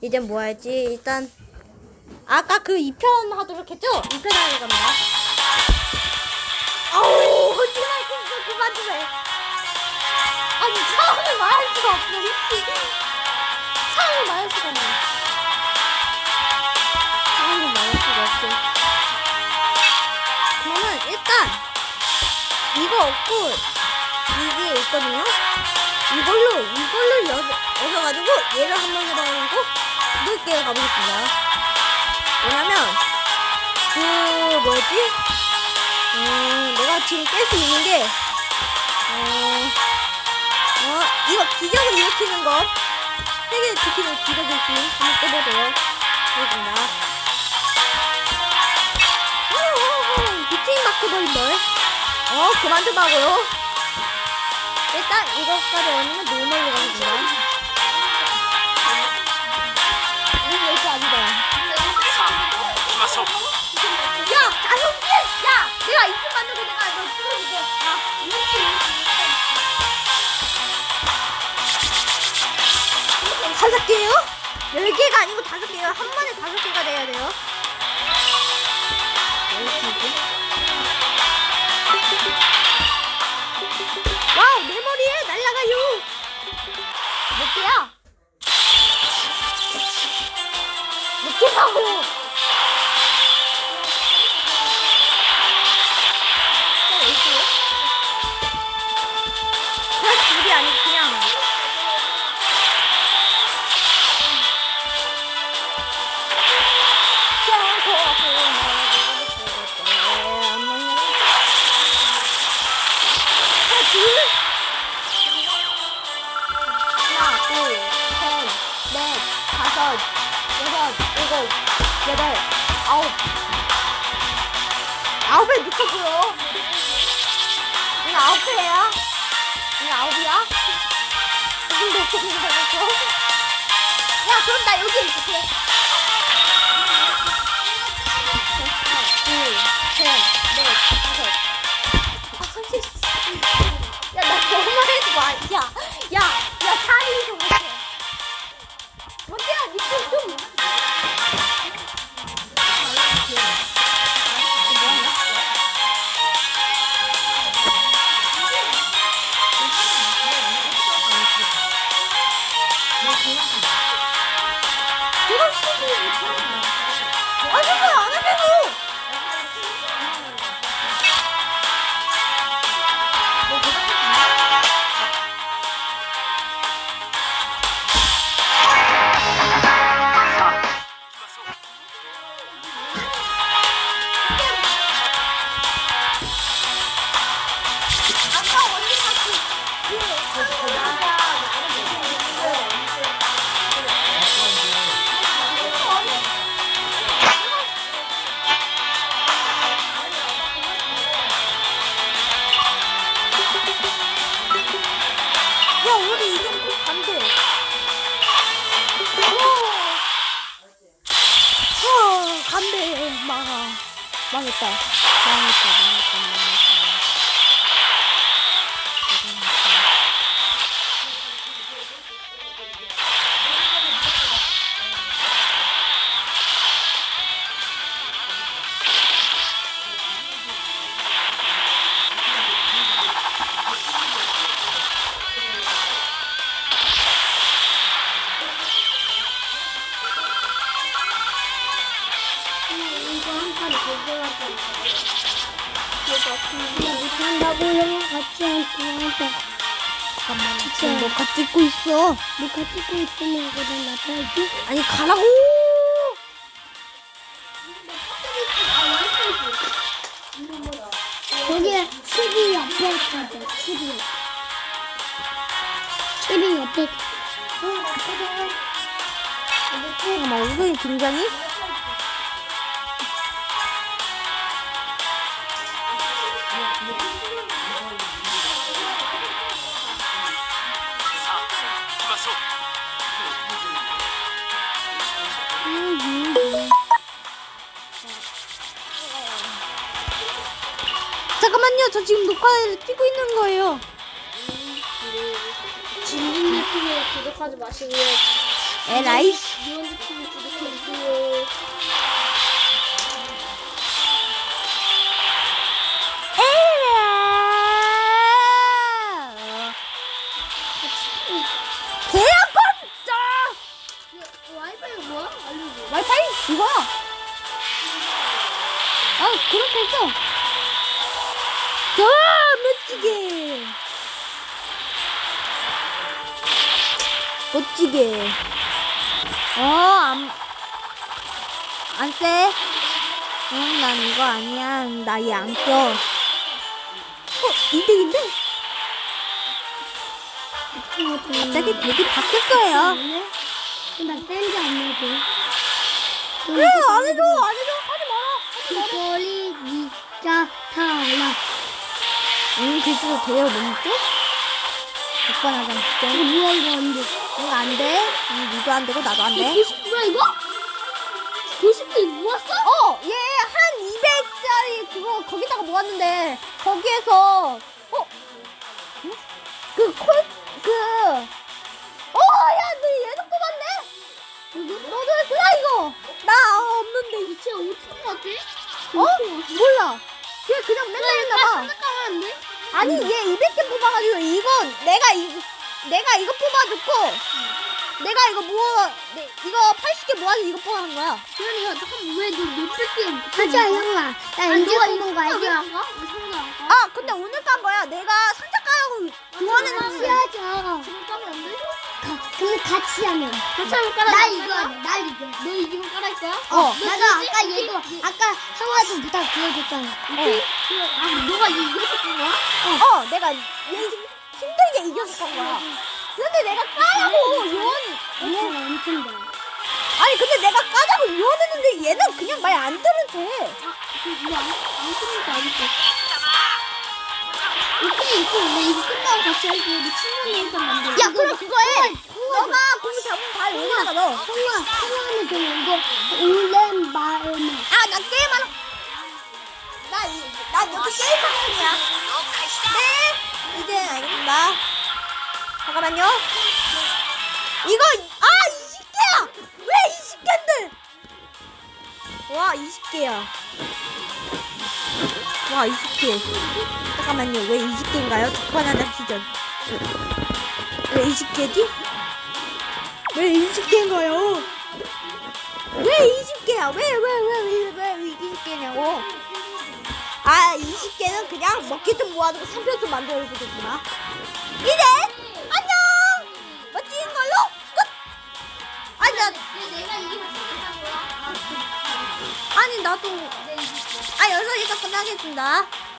이제 뭐 할지 일단 아까 그 2편 하도록 했죠? 2편 하러 갑니다. 아우 하지마 좀 그만 좀 해. 아니 상황을 말할 수가 없어 미치. 상황을 말할 수가 없네. 상황을 말할 수가 없어. 저는 일단 이거 없고 이게 있거든요. 이걸로 이걸로 여, 여셔가지고 얘를 한번 이렇게 가보겠습니다. 왜냐면 그 뭐지? 음, 내가 지금 깰 수 있는 게 어, 어 이거 기적을 일으키는 거 세계 지키는 기적의 힘 한번 깨보도록 하겠습니다. 어, 비트인 마크 버린 걸. 어 그만 좀 하고요. 일단 이것까지 얻으면 노멀로 가겠습니다. 개요? 열 개가 아니고 다섯 개요. 한 번에 다섯 개가 돼야 돼요. 와우, 내 머리에 날라가요. 몇 개야? 몇 개라고? 그냥 둘이 아니 그 여섯 일곱 여덟 아홉 아홉에 미쳤고요 이거 아홉 개야? 이거 아홉이야? 근데 어떻게 생각했어? 야 그럼 나 여기 있을게 어 간대 망아 망했다. 망했다 망했다 망했다 한판. 잠깐만. 지금 녹화 찍고 있어. 녹화 찍고 있으면 그냥 나타야지. 아니 가라고. 여기 TV 옆에 있거든, TV. TV 옆에. 잠깐만 우동이 등장이? 잠깐만요. 저 지금 녹화를 찍고 있는 거예요. 진진님 TV에 구독하지 마시고요. 에라이. 유원지 TV 구독해주세요. 아 그렇게 했어. 와 멋지게. 멋지게. 어안 안 쎄. 응, 난 이거 아니야. 나 얘 안 껴. 어, 이득인데? 갑자기 덱이 바뀌었어요. 나 샌드 안 내줘. 왜, 안 해줘, 안 해줘. 귀걸이 니자 탈락. 응, 글씨도 돼요, 너무죠? 100번 하자, 이거 진짜. 뭐야 이거 안 돼. 응, 안 돼. 응, 니도 안 되고, 나도 안 돼. 99야 이거? 99 이거 모았어? 어, 얘 한 200짜리 그거 거기다가 모았는데, 거기에서, 어? 응? 그 콜, 그, 어, 야, 너 얘도 뽑았네? 너도 했구나, 이거. 나 없는데, 이제 어떻게 같아? 어? 몰라. 걔 그냥 맨날 했나봐. 아니 얘 200개 뽑아가지고 이거 내가 이거 내가 이거 뽑아줬고 내가 이거 모아 내, 이거 80개 모아서 이거 뽑아한 거야. 그러니까 왜너 몇백 개 하자 형아. 나 이제 뽑은 거 알지? 안 가? 왜 상자 안 가? 아 근데 오늘 깐 거야. 내가 상자 까라고 교환했는데. 하자. 지금 까면 안 돼? 근데 같이 하면. 같이 하면 깔아. 나 이거 나 이거. 너 이기면 깔아할 거야? 어. 나도 아까 얘도 아까 형아도 부탁 들어줬잖아. 오케이. 아, 너가 이겼을 거야? 어 내가 얘 힘들게 깐 거야. 근데 내가 까라고 요원 엄청 엄청 돼. 아니 근데 내가 까자고 요원했는데 얘는 그냥 말 안 들은 쟤. 아, 그 이거 안, 안 끊으니까 알겠어. 오케 이. 나 이거 끝나고 같이 할게. 우리 친구네 일단 만들어. 야 그럼 그거 해. 너가 공부 잡으면 다 여기다가 넣어. 형아 형아는 그냥 이거 오랜 마음에. 아, 나 게임하러. 나, 이- 나 여기 게임하는 중이야. 네. 이제 알겠습니다. 잠깐만요. 이거, 아, 20개야! 왜 20개인데? 와, 20개야. 와, 20개. 잠깐만요. 왜 20개인가요? 적반 하나 시전. 왜 20개지? 왜 20개인가요? 왜 20개야? 왜, 왜, 왜, 왜, 왜 20개냐고? 아, 20개는 그냥 먹기 좀 모아두고 상표 좀 만들어주겠구나 이제, 안녕! 멋진 걸로 끝! 아니, 나. 아니, 나도, 아, 여기서 이거 끝나겠습니다.